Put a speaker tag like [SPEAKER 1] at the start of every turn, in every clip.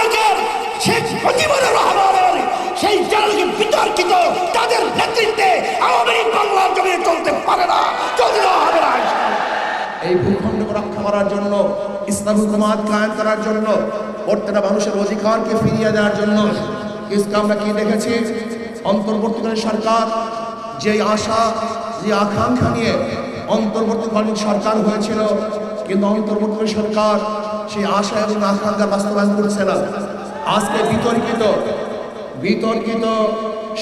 [SPEAKER 1] বাংলাদেশের শেখ মুজিবুর রহমানের সেই জেনারেলকে বিতর্কিত তাদের নেতৃত্বে আওয়ামী লীগ বাংলার জমিনে চলতে পারে না, চলতে হবে না।
[SPEAKER 2] এই ভূখণ্ডকে রক্ষা করার জন্য, ইসলাম হুকুমাত কায়েম করার জন্য, প্রত্যেকটা মানুষের অধিকারকে ফিরিয়ে দেওয়ার জন্য আমরা কি দেখেছি? অন্তর্বর্তীকালীন সরকার যে আশা যে আকাঙ্ক্ষা নিয়ে অন্তর্বর্তীকালীন সরকার হয়েছিল, কিন্তু অন্তর্বর্তীকালীন সরকার সেই আশা এবং আকাঙ্ক্ষা বাস্তবায়ন করছে না। আজকে বিতর্কিত বিতর্কিত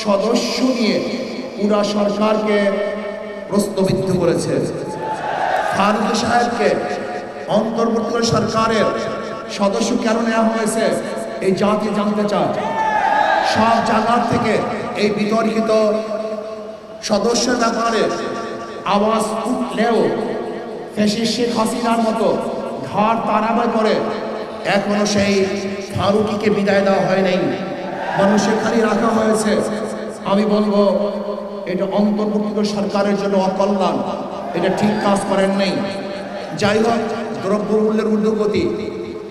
[SPEAKER 2] সদস্য নিয়ে পুরা সরকারকে প্রশ্নবিদ্ধ করেছে। ফারুক সাহেবকে অন্তর্বর্তী সরকারের সদস্য কেন নেওয়া হয়েছে, এই জাতি জানতে চায়। সব জায়গার থেকে এই বিতর্কিত সদস্যের ব্যাপারে আওয়াজ উঠলেও শেখ হাসিনার মতো ঘাড় তাড়াবা করে। এখনও সেই ফারুকিকে বিদায় দেওয়া হয় নাই। মানুষের খালি রাখা হয়েছে। আমি বলব, এটা অন্তর্বর্তী সরকারের জন্য অকল্যাণ। এটা ঠিক কাজ করেন নাই। যাই হোক, দ্রব্যমূল্যের ঊর্ধ্বগতি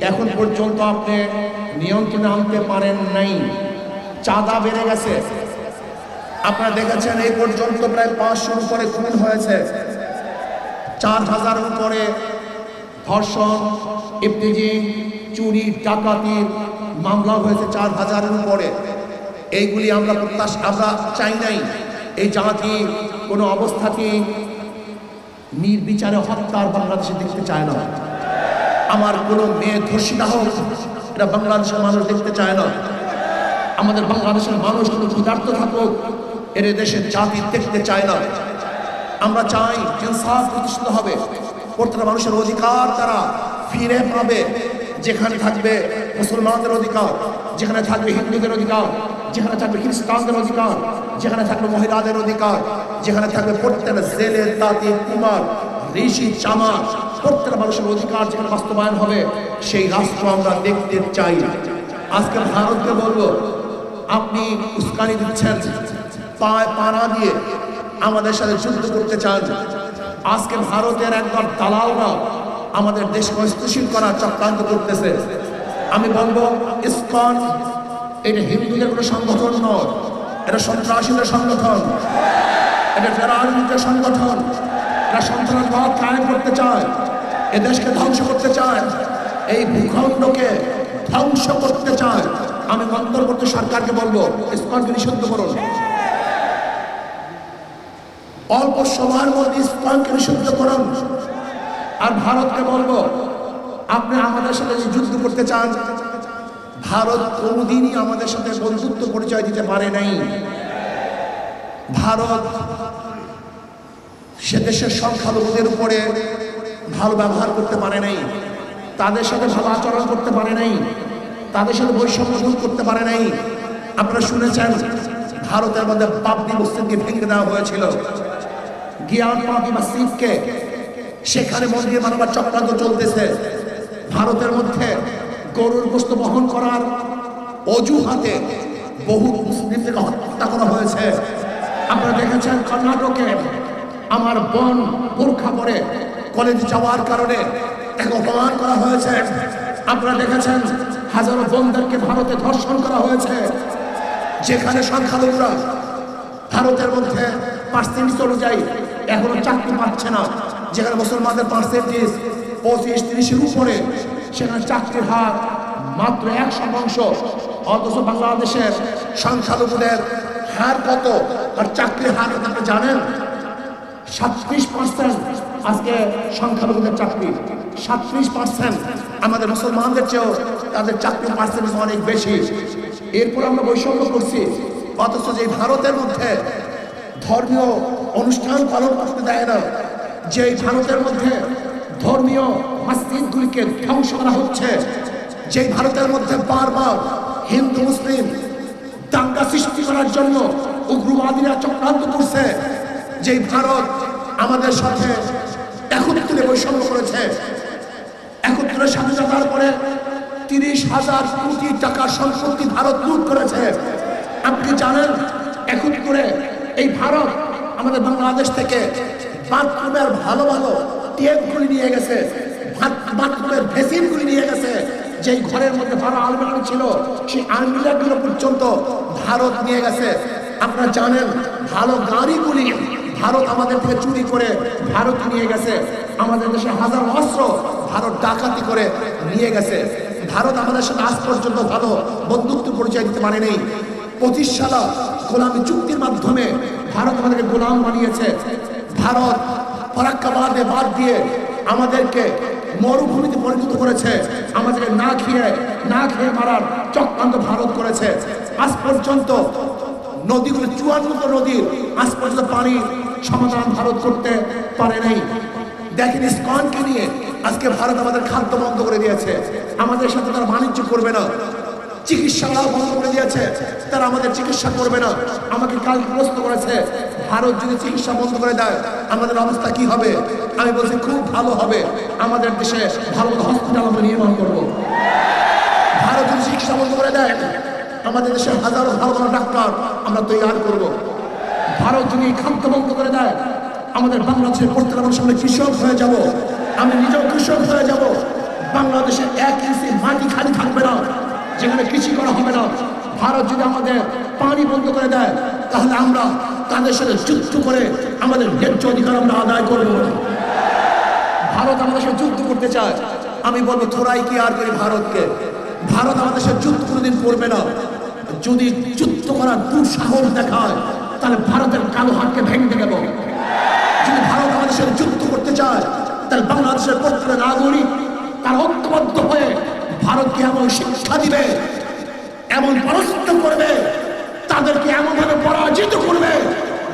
[SPEAKER 2] এখন পর্যন্ত আপনি নিয়ন্ত্রণে আনতে পারেন নাই। চাঁদা বেড়ে গেছে। আপনারা দেখেছেন, এই পর্যন্ত প্রায় পাঁচশোর উপরে খুন হয়েছে। চার হাজার উপরে ধর্ষণ ইফতিজি চুরি ডাকাতির মামলা হয়েছে চার হাজারের উপরে। এইগুলি আমরা প্রত্যাশা, আমরা চাই নাই। এই জাতি কোনো অবস্থাকে নির্বিচারে হত্যার বাংলাদেশে দেখতে চায় না। আমার কোনো মেয়ে ধর্ষিতা হোক, এটা বাংলাদেশের মানুষ দেখতে চায় না। আমাদের বাংলাদেশের মানুষ কোনো ক্ষুধার্ত থাকুক এর দেশের জাতি দেখতে চায় না। আমরা চাই ইনসাফ প্রতিষ্ঠিত হবে। প্রত্যেকটা মানুষের অধিকার তারা ফিরে পাবে। যেখানে থাকবে মুসলমানদের অধিকার, যেখানে থাকবে হিন্দুদের অধিকার, যেখানে থাকবে খ্রিস্টানদের অধিকার, যেখানে থাকবে মহিলাদের অধিকার, যেখানে থাকবে প্রত্যেকটা জেলে তাঁতি কুমার, ঋষি চামা প্রত্যেকটা মানুষের অধিকার যেখানে বাস্তবায়ন হবে, সেই রাষ্ট্র আমরা দেখতে চাই। আজকে ভারতকে বলব, আপনি উস্কানি দিচ্ছেন, পায় পানা দিয়ে আমাদের সাথে যুদ্ধ করতে চান। আজকে ভারতের একবার দালালরা আমাদের দেশকে অস্থিতিশীল করার চক্রান্ত করতেছে। আমি বলব, ইসকন, এটা হিন্দুদের কোনো সংগঠন নয়। এটা সন্ত্রাসীদের সংগঠন। এটা ফেরাজনীতির সংগঠন। এটা সন্ত্রাসবাদ কায়েম করতে চায়। এ দেশকে ধ্বংস করতে চায়। এই ভূখণ্ডকে ধ্বংস করতে চায়। আমি অন্তর্বর্তী সরকারকে বলব, ইসকনকে নিষিদ্ধ করুন। অল্প সময়ের মধ্যে ইসলামকে নিষিদ্ধ করুন। আর ভারতকে বলব, আপনি আমাদের সাথে যুদ্ধ করতে চান, ভারত কোনোদিনই আমাদের সাথে বন্ধুত্ব পরিচয় দিতে পারে নাই। ভারত সে দেশের সংখ্যালঘুদের উপরে ভালো ব্যবহার করতে পারে নাই, তাদের সাথে ভালো আচরণ করতে পারে নাই, তাদের সাথে বৈষম্য দূর করতে পারে নাই। আপনারা শুনেছেন, ভারতের মধ্যে বাবরি মুসলিমকে ভেঙে দেওয়া হয়েছিল। জ্ঞান পাবি মসজিদকে সেখানে মন্দির বানাবার চক্রান্ত চলতেছে। ভারতের মধ্যে গরুর গোস্ত বহন করার অজুহাতে বহু মুসলিমদেরকে হত্যা করা হয়েছে। আপনারা দেখেছেন কর্ণাটকে আমার বন বোরখা পরে কলেজ যাওয়ার কারণে এক অপমান করা হয়েছে। আপনারা দেখেছেন হাজারো বোনদেরকে ভারতে ধর্ষণ করা হয়েছে। যেখানে সংখ্যালঘুরা ভারতের মধ্যে পার্সেন্টেজ অনুযায়ী এখনও চাকরি পাচ্ছে না। যেখানে মুসলমানদের পার্সেন্টেজ পঁচিশ, তিরিশের উপরে, সেখানে চাকরির হার মাত্র এক শতাংশ। অথচ বাংলাদেশের সংখ্যালঘুদের হার কত? আর চাকরির হার কত আপনি জানেন? সাতত্রিশ পার্সেন্ট আজকে সংখ্যালঘুদের চাকরি। সাতত্রিশ পার্সেন্ট আমাদের মুসলমানদের চেয়েও তাদের চাকরির পার্সেন্টেজ অনেক বেশি। এরপর আমরা বৈষম্য করছি। অথচ যে ভারতের মধ্যে ধর্মীয় অনুষ্ঠান পালন করতে দেয় না। যে ভারতের মধ্যে ধর্মীয় মসজিদগুলিকে ধ্বংস করা হচ্ছে যে ভারতের মধ্যে বারবার হিন্দু, মুসলিম দাঙ্গা সৃষ্টি করার জন্য উগ্রবাদীরা চক্রান্ত করছে যে ভারত আমাদের সাথে একত্রে বৈষম্য করেছে। একত্রে স্বাধীনতার পরে তিরিশ হাজার কোটি টাকার সম্পত্তি ভারত লুট করেছে। আপনি জানেন, একত্রে এই ভারত আমাদের বাংলাদেশ থেকে বাথরুমের ভালো ভালো টেপগুলি নিয়ে গেছে বাথরুমের ভেসিনগুলি নিয়ে গেছে। যেই ঘরের মধ্যে ভালো আলমিরা ছিল, সেই আলমিরাগুলো পর্যন্ত ভারত নিয়ে গেছে। আপনারা জানেন, ভালো গাড়িগুলি ভারত আমাদের থেকে চুরি করে ভারত নিয়ে গেছে। আমাদের দেশে হাজার অস্ত্র ভারত ডাকাতি করে নিয়ে গেছে। ভারত আমাদের সাথে আজ পর্যন্ত ভালো বন্ধুত্ব পরিচয় দিতে পারেনি। পঁচিশ সালা গোলামী চুক্তির মাধ্যমে ভারত আমাদেরকে গোলাম বানিয়েছে। ভারত ফরাক্কাবাদে বাদ দিয়ে আমাদেরকে মরুভূমিতে পরিণত করেছে। আমাদেরকে না খেয়ে না খেয়ে মারার চক্রান্ত ভারত করেছে। আজ পর্যন্ত নদীগুলো চুয়ান্ন নদীর আজ পর্যন্ত পানি সমাধান ভারত করতে পারে নাই। দেখেন ইস্কনকে নিয়ে আজকে ভারত আমাদের খাদ্য বন্ধ করে দিয়েছে। আমাদের সাথে তারা বাণিজ্য করবে না। চিকিৎসালয় বন্ধ করে দিয়েছে। তারা আমাদের চিকিৎসা করবে না। আমাকে কাল প্রশ্ন করেছে। ভারত যদি চিকিৎসা বন্ধ করে দেয়, আমাদের অবস্থা কি হবে? আমি বলছি, খুব ভালো হবে। আমাদের দেশে ভালো হসপিটাল আমরা নির্মাণ করব। ভারত যদি চিকিৎসা বন্ধ করে দেয়, আমাদের দেশে হাজারো ভালো ভালো ডাক্তার আমরা তৈরি করব। ভারত যদি খাদ্য বন্ধ করে দেয়, আমাদের প্রত্যেক মানুষ আমরা কৃষক হয়ে যাব। আমি নিজেও কৃষক হয়ে যাব। বাংলাদেশে এক ইঞ্চি মাটি খালি থাকবে না। যেখানে কৃষি করা হবে না। ভারত যদি আমাদের পানি বন্ধ করে দেয়, তাহলে আমরা তাদের সাথে যুদ্ধ করে আমাদের ন্যায্য অধিকার আমরা আদায় করব। ভারত আমাদের সাথে যুদ্ধ করতে চায়। আমি বলব, থোড়াই কি আর করি ভারতকে? ভারত আমাদের সাথে যুদ্ধ কোনোদিন করবে না। যদি যুদ্ধ করার দুঃসাহস দেখায়, তাহলে ভারতের কালো হাতকে ভেঙে দেব। যদি ভারত আমাদের সাথে যুদ্ধ করতে চায়, তাহলে বাংলাদেশের প্রত্যেক নাগরিক তার ঐক্যবদ্ধ হয়ে ভারতকে এমন শিক্ষা দিবে? এমন পরাস্ত করবে? তাদেরকে এমনভাবে পরাজিত করবে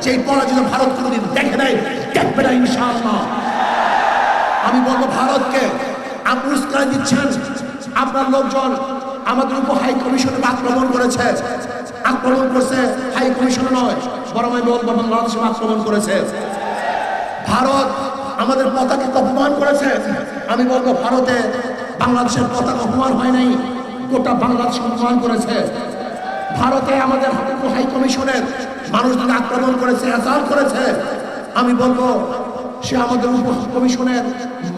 [SPEAKER 2] যে পরাজিত ভারত কোনোদিন দেখে নেয় দেখবে না ইনশাআল্লাহ। আমি বলব ভারতকে, আপনি উস্কার দিচ্ছেন, আপনার লোকজন আমাদের উপর হাই কমিশনে আক্রমণ করেছে। আক্রমণ করছে, হাই কমিশনে নয়, বরং আমি বলব বাংলাদেশে আক্রমণ করেছে। ভারত আমাদের পতাকে অপমান করেছে। আমি বলব ভারতে বাংলাদেশের পতাকা অপমান হয় নাই, গোটা বাংলাদেশ অপমান করেছে। ভারতে আমাদের হাই কমিশনের মানুষদের আক্রমণ করেছে অ্যাসাল করেছে। আমি বলব, সে আমাদের উপ কমিশনের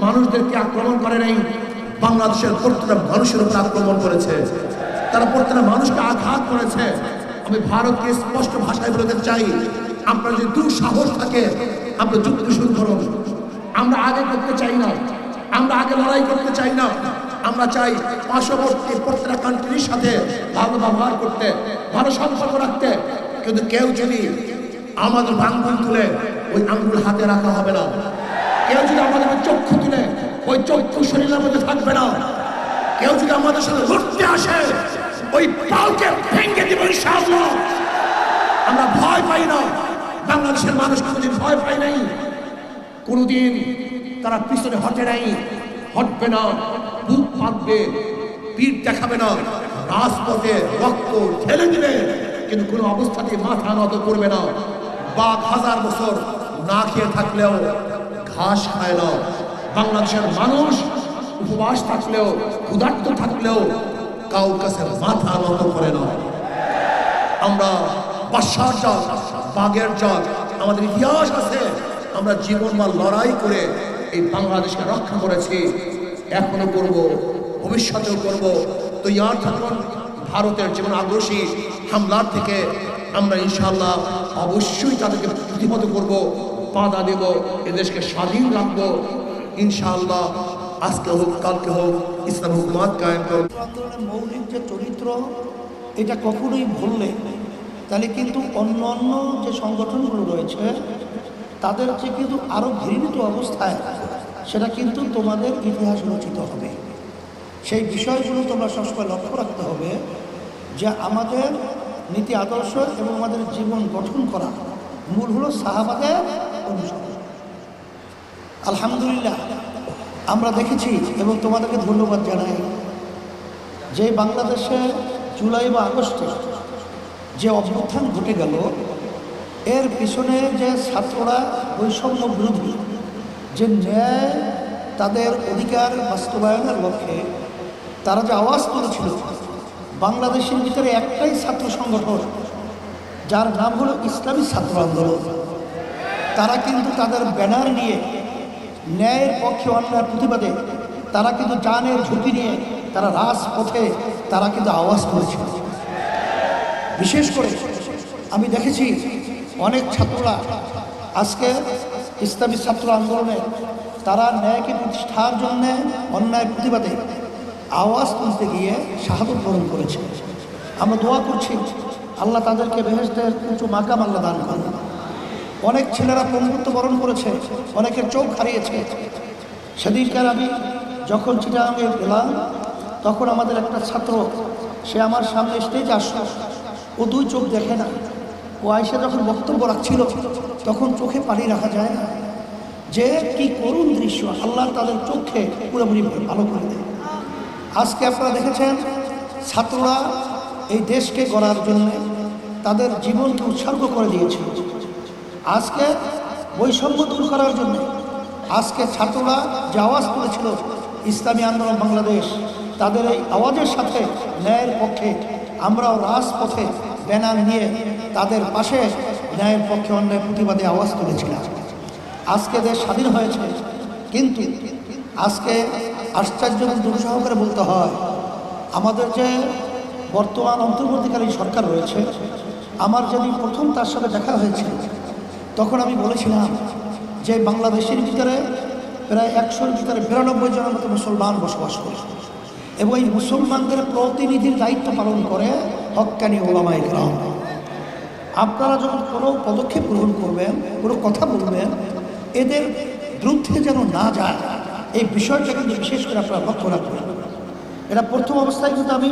[SPEAKER 2] মানুষদেরকে আক্রমণ করে নাই, বাংলাদেশের প্রত্যেকটা মানুষের উপর আক্রমণ করেছে। তারা প্রত্যেকটা মানুষকে আঘাত করেছে। আমি ভারতকে স্পষ্ট ভাষায় বলতে চাই, আপনার যদি দুঃসাহস থাকে আপনার যুদ্ধ শুরু করুন আমরা আগে করতে চাই না। আমরা আগে লড়াই করতে চাই না। আমরা চাই পার্শ্ববর্তী প্রত্যেকটা কান্ট্রির সাথে ভালো ব্যবহার করতে, ভালো সম্পর্ক রাখতে। কিন্তু কেউ যদি আমাদের আঙ্গুল তুলে, ওই আঙ্গুল হাতে রাখা হবে না। কেউ যদি আমাদের চক্ষু তুলে, ওই চক্ষু শরীরের মধ্যে থাকবে না। কেউ যদি আমাদের সাথে লড়তে আসে, ওই পাউকে ভেঙে দিব আমরা ভয় পাই না। বাংলাদেশের মানুষ কোনোদিন ভয় পাই নাই। কোনোদিন তারা পিছনে হটে নাই। হটবে না, বুক পাতবে পিঠ দেখাবে না, রাজপথে রক্ত ঢেলে দিবে, কিন্তু কোনো অবস্থাতে মাথা নত করবে না। বাঘ হাজার বছর না খেয়ে থাকলেও ঘাস খায় না। বাংলাদেশের মানুষ উপবাস থাকলেও, ক্ষুধার্ত থাকলেও কাউ কাছে মাথা নত করে না। আমরা বাসার জাত, বাঘের জাত, আমাদের ইতিহাস আছে। আমরা জীবন বা লড়াই করে এই বাংলাদেশকে রক্ষা করেছি, এখনও করব, ভবিষ্যতেও করব। তো ইয়ার থাকুন, ভারতের যেমন আগ্রসী হামলার থেকে আমরা ইনশাল্লাহ অবশ্যই তাদেরকে প্রতিহত করব, বাধা দেব, এদেশকে স্বাধীন রাখব। ইনশাআল্লাহ আজকে হোক, কালকে হোক, ইসলাম হুকুমাত কায়েম করব
[SPEAKER 3] মৌলিক যে চরিত্র, এটা কখনোই ভুললে তাহলে কিন্তু অন্য অন্য যে সংগঠনগুলো রয়েছে, তাদের যে কিন্তু আরও ঘৃণিত অবস্থায় সেটা কিন্তু তোমাদের ইতিহাস রচিত হবে। সেই বিষয়গুলো তোমরা সবসময় লক্ষ্য রাখতে হবে যে আমাদের নীতি আদর্শ এবং আমাদের জীবন গঠন করা মূল হলো সাহাবাদের অনুসরণ। আলহামদুলিল্লাহ, আমরা দেখেছি এবং তোমাদেরকে ধন্যবাদ জানাই যে বাংলাদেশে জুলাই বা আগস্টে যে অভ্যুত্থান ঘটে গেল, এর পিছনে যে ছাত্ররা বৈষম্য বিরোধী যে ন্যায় তাদের অধিকার বাস্তবায়নের লক্ষ্যে তারা যে আওয়াজ তুলেছিল, বাংলাদেশের ভিতরে একটাই ছাত্র সংগঠন, যার নাম হলো ইসলামী ছাত্র আন্দোলন। তারা কিন্তু তাদের ব্যানার নিয়ে, ন্যায়ের পক্ষে অন্যায়ের প্রতিবাদে, তারা কিন্তু জানের ঝুঁকি নিয়ে, তারা রাজপথে তারা কিন্তু আওয়াজ করেছিল বিশেষ করে আমি দেখেছি অনেক ছাত্ররা আজকে ইসলামী ছাত্র আন্দোলনে তারা ন্যায়কে প্রতিষ্ঠার জন্যে অন্যায় প্রতিবাদে আওয়াজ তুলতে গিয়ে শাহাদত বরণ করেছে। আমরা দোয়া করছি, আল্লাহ তাদেরকে বেহেস্তের উঁচু মাকাম আল্লাহ দান করুন। অনেক ছেলেরা পঙ্গুত্ব বরণ করেছে, অনেকের চোখ হারিয়েছে। সেদিনকার আমি যখন চিটাগাঙে গেলাম, তখন আমাদের একটা ছাত্র, সে আমার সামনে স্টেজ আসলো। ও দুই চোখ দেখে না। ও আয়সা যখন বক্তব্য রাখছিল, তখন চোখে পানি রাখা যায় না। যে কি করুণ দৃশ্য, আল্লাহ তাদের চোখে পুরোপুরি ভালো করে দেয়। আজকে আপনারা দেখেছেন, ছাত্ররা এই দেশকে গড়ার জন্য তাদের জীবনকে উৎসর্গ করে দিয়েছে। আজকে বৈষম্য দূর করার জন্য আজকে ছাত্ররা যে আওয়াজ তুলেছিল, ইসলামী আন্দোলন বাংলাদেশ, তাদের এই আওয়াজের সাথে ন্যায়ের পক্ষে আমরাও রাজপথে ব্যানার নিয়ে তাদের পাশে ন্যায়ের পক্ষে অন্যায় প্রতিবাদে আওয়াজ তুলেছিলাম। আজকে দেশ স্বাধীন হয়েছে, কিন্তু আজকে আশ্চর্য এবং দুঃসহকারে বলতে হয়, আমাদের যে বর্তমান অন্তর্বর্তীকালীন সরকার রয়েছে, আমার যেদিন প্রথম তার সাথে দেখা হয়েছিল, তখন আমি বলেছিলাম যে বাংলাদেশের ভিতরে প্রায় একশোর ভিতরে বিরানব্বই জনের মতো মুসলমান বসবাস করে এবং এই মুসলমানদের প্রতিনিধির দায়িত্ব পালন করে হক্কানি ওলামাই গ্রাম আপনারা যখন কোনো পদক্ষেপ গ্রহণ করবেন, কোনো কথা বলবেন, এদের বিরুদ্ধে যেন না যায়, এই বিষয়টা কিন্তু বিশেষ করে আপনারা লক্ষ্য রাখবেন। এটা প্রথম অবস্থায় কিন্তু আমি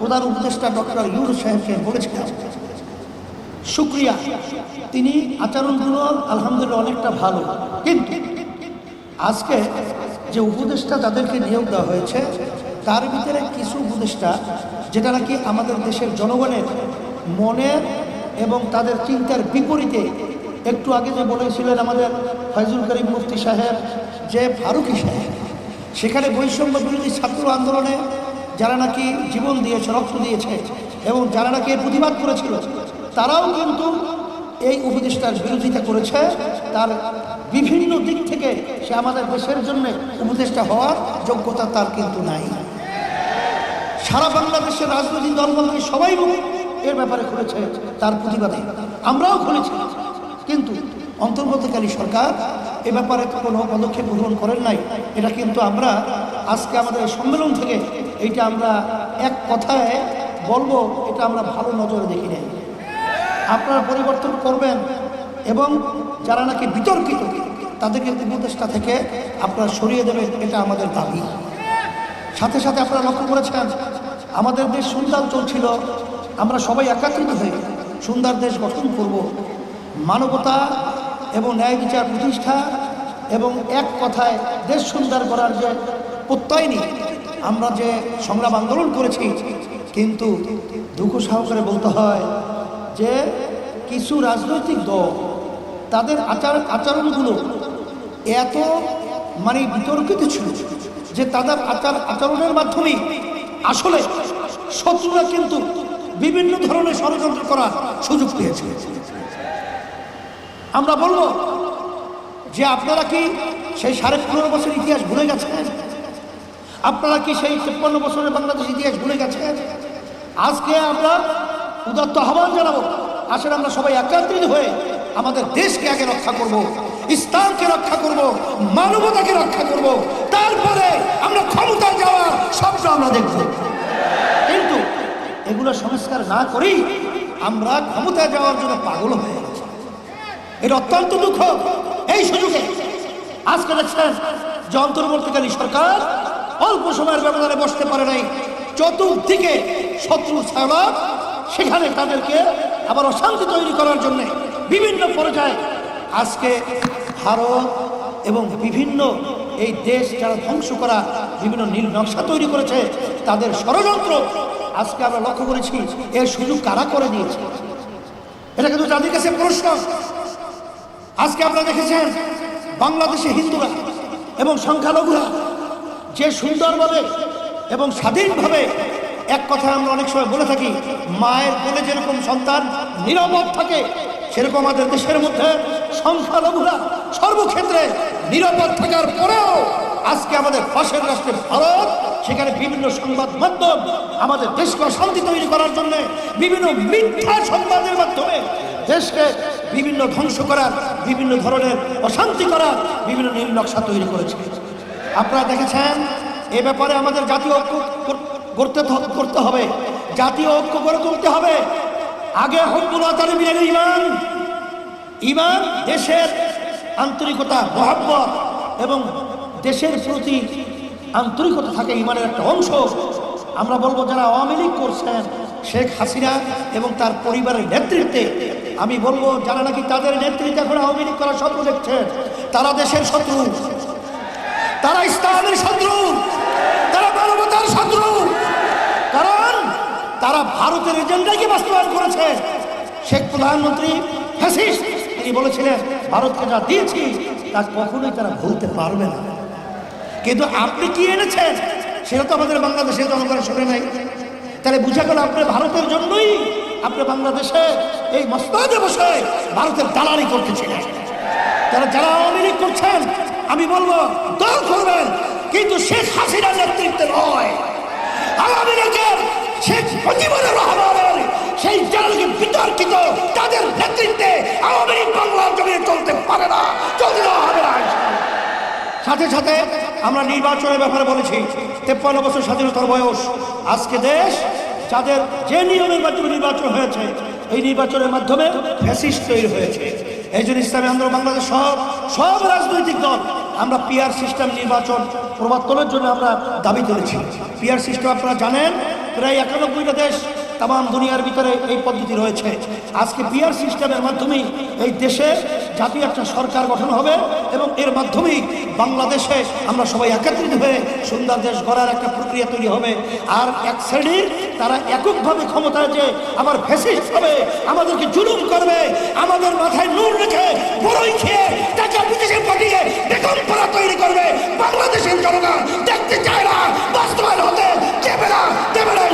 [SPEAKER 3] প্রধান উপদেষ্টা ডক্টর ইউর সাহেবকে বলেছিলাম। শুক্রিয়া, তিনি আচরণগুলো আলহামদুলিল্লাহ অনেকটা ভালো। কিন্তু আজকে যে উপদেষ্টা তাদেরকে নিয়োগ দেওয়া হয়েছে, তার ভিতরে কিছু উপদেষ্টা, যেটা নাকি আমাদের দেশের জনগণের মনের এবং তাদের চিন্তার বিপরীতে একটু আগে যে বলেছিলেন আমাদের ফয়জুল করিম মুফতি সাহেব যে ফারুকি সাহেব, সেখানে বৈষম্য বিরোধী ছাত্র আন্দোলনে যারা নাকি জীবন দিয়েছে, রক্ত দিয়েছে এবং যারা নাকি এর প্রতিবাদ করেছিল, তারাও কিন্তু এই উপদেষ্টার বিরোধিতা করেছে। তার বিভিন্ন দিক থেকে সে আমাদের দেশের জন্য উপদেষ্টা হওয়ার যোগ্যতা তার কিন্তু নাই। সারা বাংলাদেশের রাজনৈতিক দলগুলোকে সবাই এর ব্যাপারে খুলেছে, তার প্রতিবাদে আমরাও খুলেছি। কিন্তু অন্তর্বর্তীকালী সরকার এ ব্যাপারে কোনো পদক্ষেপ গ্রহণ করেন নাই। এটা কিন্তু আমরা আজকে আমাদের সম্মেলন থেকে এইটা আমরা এক কথায় বলব, এটা আমরা ভালো নজরে দেখি নাই। আপনারা পরিবর্তন করবেন এবং যারা নাকি বিতর্কিত, তাদেরকে উপদেষ্টা থেকে আপনারা সরিয়ে দেবেন, এটা আমাদের দাবি। সাথে সাথে আপনারা লক্ষ্য করেছেন, আমাদের দেশ সুন্দর চলছিল আমরা সবাই একাত্রিত হয়ে সুন্দর দেশ গঠন করব। মানবতা এবং ন্যায় বিচার প্রতিষ্ঠা এবং এক কথায় দেশ সুন্দর করার যে প্রত্যয় নিয়ে আমরা যে সংগ্রাম আন্দোলন করেছি, কিন্তু দুঃখ সহকারে বলতে হয় যে কিছু রাজনৈতিক দল তাদের আচার আচরণগুলো এত মানে বিতর্কিত ছিল যে তাদের আচার আচরণের মাধ্যমে আসলে শত্রুরা কিন্তু বিভিন্ন ধরনের ষড়যন্ত্র করার সুযোগ পেয়েছে। আমরা বলব যে আপনারা কি সেই সাড়ে পনেরো বছর ইতিহাস ভুলে গেছেন? আপনারা কি সেই তেপ্পান্ন বছরের বাংলাদেশ ইতিহাস ভুলে গেছেন? আজকে আমরা উদাত্ত আহ্বান জানাব আসলে আমরা সবাই একাত্রিত হয়ে আমাদের দেশকে আগে রক্ষা করব। ইসলামকে রক্ষা করব, মানবতাকে রক্ষা করব। তারপরে আমরা ক্ষমতায় যাওয়ার স্বপ্ন আমরা দেখব। এগুলো সংস্কার না করেই আমরা ক্ষমতায় যাওয়ার জন্য পাগল হয়ে গেছি। এটা অত্যন্ত দুঃখ এই সুযোগে। আজকে দেখছেন যে অন্তর্বর্তীকালী সরকার অল্প সময়ের ব্যবধানে বসতে পারে নাই। চতুর্দিকে শত্রু ছাড়া সেখানে তাদেরকে আবার অশান্তি তৈরি করার জন্য বিভিন্ন পর্যায়ে আজকে ভারত এবং বিভিন্ন এই দেশ যারা ধ্বংস করা বিভিন্ন নীল নকশা তৈরি করেছে, তাদের ষড়যন্ত্র আজকে আমরা লক্ষ্য করেছি, এর সুযোগ কারা করে দিয়েছে? এটা কিন্তু জাতির কাছে প্রশ্ন। আজকে আপনারা দেখেছেন, বাংলাদেশে হিন্দুরা এবং সংখ্যালঘুরা যে সুন্দরভাবে এবং স্বাধীনভাবে এক কথা আমরা অনেক সময় বলে থাকি, মায়ের কোলে যেরকম সন্তান নিরাপদ থাকে, সেরকম আমাদের দেশের মধ্যে সংখ্যালঘুরা সর্বক্ষেত্রে নিরাপদ থাকার পরেও আজকে আমাদের পাশের রাষ্ট্রে ভারত সেখানে বিভিন্ন সংবাদ মাধ্যম আমাদের দেশকে অশান্তি তৈরি করার জন্য বিভিন্ন মিথ্যা সংবাদের মাধ্যমে দেশকে বিভিন্ন ধ্বংস করার, বিভিন্ন ধরনের অশান্তি করার বিভিন্ন নীল নকশা তৈরি করেছে। আপনারা দেখেছেন, এ ব্যাপারে আমাদের জাতীয় ঐক্য কর- করতে করতে হবে। জাতীয় ঐক্য গড়ে তুলতে হবে। আগে হকুল আতালিমিনের ইমান ইমান দেশের আন্তরিকতা, মহাব্বত এবং দেশের প্রতি আন্তরিকতা থাকে, ইমানের একটা অংশ। আমরা বলব যারা আওয়ামী লীগ করছেন, শেখ হাসিনা এবং তার পরিবারের নেতৃত্বে, আমি বলব যারা নাকি তাদের নেতৃত্বে এখন আওয়ামী লীগ করার স্বপ্ন দেখছেন, তারা দেশের শত্রু। তারা ইসলামের শত্রু। তারা মানবতার শত্রু। কারণ তারা ভারতের এজেন্ডাকে বাস্তবায়ন করেছে। শেখ প্রধানমন্ত্রী ফ্যাসিস্ট, তিনি বলেছিলেন, ভারতকে যা দিয়েছি, তা কখনোই তারা ভুলতে পারবে না। কিন্তু আপনি কি এনেছেন? সেটা তো আমাদের বাংলাদেশের জনগণের শুনে নাই। তাহলে বুঝা গেল আপনি ভারতের জন্যই আপনি বাংলাদেশে এই মস্তাদে বসে ভারতের দালালি করতেছিলেন। তারা যারা আওয়ামী লীগ করছেন, আমি বলব, দল করবেন, কিন্তু শেখ হাসিনার নেতৃত্বে নয়। আওয়ামী লীগের শেখ মুজিবুর রহমানের সেই যারা নাকি বিতর্কিত তাদের নেতৃত্বে আওয়ামী লীগ বাংলার জমিয়ে চলতে পারে না চলতে দেওয়া হবে না সাথে সাথে আমরা নির্বাচনের ব্যাপারে বলেছি, তেপ্পান্ন বছর স্বাধীনতার বয়স। আজকে দেশ যাদের যে নিয়মের মাধ্যমে নির্বাচন হয়েছে, এই নির্বাচনের মাধ্যমে ফ্যাসিস্ট তৈরি হয়েছে। এই জন্য ইসলামী আন্দোলন বাংলাদেশ সব সব রাজনৈতিক দল আমরা পিআর সিস্টেম নির্বাচন প্রবর্তনের জন্য আমরা দাবি তুলেছি। পিআর সিস্টেম আপনারা জানেন, প্রায় একানব্বইটা দেশ তাম দুনিয়ার ভিতরে এই পদ্ধতি রয়েছে। আজকে পিআর সিস্টেমের মাধ্যমেই এই দেশে জাতীয় একটা সরকার গঠন হবে এবং এর মাধ্যমেই বাংলাদেশে আমরা সবাই একত্রিত হয়ে সুন্দর দেশ গড়ার একটা প্রক্রিয়া তৈরি হবে। আর এক শ্রেণির তারা এককভাবে ক্ষমতায় যে আমার ফেসিস হবে, আমাদেরকে জুলুম করবে, আমাদের মাথায় নূর রেখে বড়ই খেয়ে টাকা বিদেশে পাঠিয়ে বেগম পাড়া তৈরি করবে বাংলাদেশের জনগণ। দেখতে চায় না, বাস্তবায়ন হতে দেবে না দেবে না